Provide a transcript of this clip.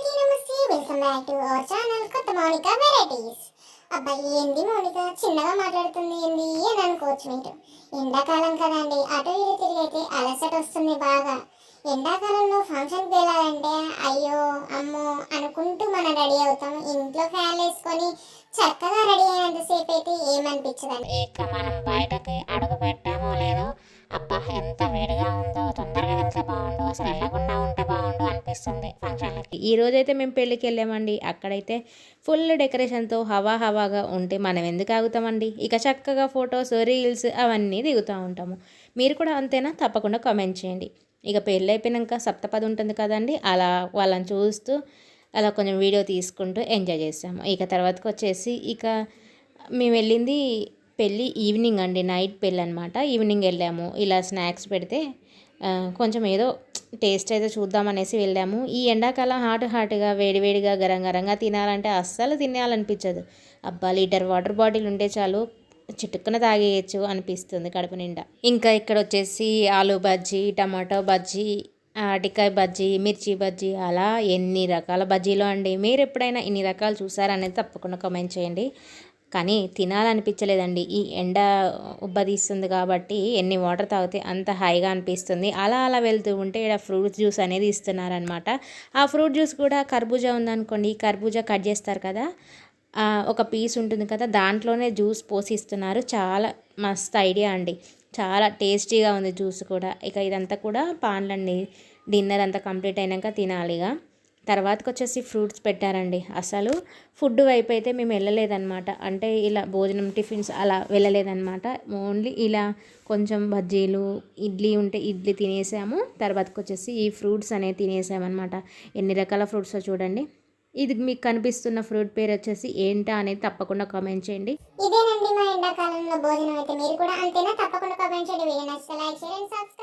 అందరికీ నమస్తే welcome back to our channel కొత్త మౌనిక వెరైటీస్ అబ్బాయి ఏంది మౌనిక చిన్నగా మాట్లాడుతుంది ఏంది అని అనుకోవచ్చు మీరు. ఎండాకాలం కదండి అటు ఇటు తిరిగైతే అలసట వస్తుంది బాగా. ఎండాకాలంలో ఫంక్షన్కి వెళ్ళాలంటే అయ్యో అమ్మో అనుకుంటూ మనం రెడీ అవుతాం. ఇంట్లో ఫ్యాన్ వేసుకొని చక్కగా రెడీ అయినంతసేపు అయితే ఏమనిపించదండి? ఇక మనం బయటకి అడుగు పెట్టామో లేదో అబ్బా ఎంత వేడిగా ఉందో తొందరగా వెళ్తే బాగుండు. అసలు ఉంటే బాగుండు అనిపిస్తుంది ఫంక్షన్లకి. ఈ రోజైతే మేము పెళ్ళికి వెళ్ళామండి. అక్కడైతే ఫుల్ డెకరేషన్తో హవా హవాగా ఉంటే మనం ఎందుకు ఆగుతామండి? ఇక చక్కగా ఫొటోస్ రీల్స్ అవన్నీ దిగుతూ ఉంటాము. మీరు కూడా అంతేనా? తప్పకుండా కామెంట్ చేయండి. ఇక పెళ్ళి అయిపోయినాక సప్తపది ఉంటుంది కదండి అలా వాళ్ళని చూస్తూ అలా కొంచెం వీడియో తీసుకుంటూ ఎంజాయ్ చేసాము ఇక తర్వాతకు వచ్చేసి ఇక మేము వెళ్ళింది పెళ్ళి ఈవినింగ్ అండి నైట్ పెళ్ళి అనమాట ఈవినింగ్ వెళ్ళాము. ఇలా స్నాక్స్ పెడితే కొంచెం ఏదో టేస్ట్ అయితే చూద్దామనేసి వెళ్ళాము. ఈ ఎండాకాలం హాట్ హాట్గా వేడివేడిగా గరం గరంగా తినాలంటే అస్సలు తినాలనిపించదు అబ్బా లీటర్ వాటర్ బాటిల్ ఉంటే చాలు చిటుక్కున తాగేయచ్చు అనిపిస్తుంది కడుపు నిండా. ఇంకా ఇక్కడ వచ్చేసి ఆలు బజ్జీ టమాటో బజ్జీ అటికాయ బజ్జీ మిర్చి బజ్జీ అలా ఎన్ని రకాల బజ్జీలు అండి. మీరు ఎప్పుడైనా ఇన్ని రకాలు చూసారనేది తప్పకుండా కామెంట్ చేయండి. కానీ తినాలనిపించలేదండి. ఈ ఎండ ఉబ్బదీస్తుంది కాబట్టి ఎన్ని వాటర్ తాగితే అంత హాయిగా అనిపిస్తుంది. అలా అలా వెళ్తూ ఉంటే ఇక్కడ ఫ్రూట్ జ్యూస్ అనేది ఇస్తున్నారనమాట ఆ ఫ్రూట్ జ్యూస్ కూడా కర్బూజా ఉందనుకోండి కర్బూజా కట్ చేస్తారు కదా ఒక పీస్ ఉంటుంది కదా దాంట్లోనే జ్యూస్ పోసి ఇస్తున్నారు చాలా మస్త్ ఐడియా అండి. చాలా టేస్టీగా ఉంది జ్యూస్ కూడా. ఇక ఇదంతా కూడా పాన్లండి డిన్నర్ అంతా కంప్లీట్ అయినాక తినాలిగా. తర్వాతకు వచ్చేసి ఫ్రూట్స్ పెట్టారండి. అసలు ఫుడ్ వైపు అయితే మేము వెళ్ళలేదన్నమాట. అంటే ఇలా భోజనం టిఫిన్స్ అలా వెళ్ళలేదన్నమాట. ఓన్లీ ఇలా కొంచెం బజ్జీలు ఇడ్లీ ఉంటే ఇడ్లీ తినేసాము. తర్వాతకు వచ్చేసి ఈ ఫ్రూట్స్ అనేవి తినేసామన్నమాట. ఎన్ని రకాల ఫ్రూట్స్ చూడండి. ఇది మీకు కనిపిస్తున్న ఫ్రూట్ పేరు వచ్చేసి ఏంటా అనేది తప్పకుండా కామెంట్ చేయండి. ఇదేనండి మా ఎండాకాలంలో భోజనం అయితే. మీరు కూడా అంతేనా? తప్పకుండా కామెంట్ చేయండి. వీడియో నచ్చితే లైక్ చేయండి సబ్స్క్రైబ్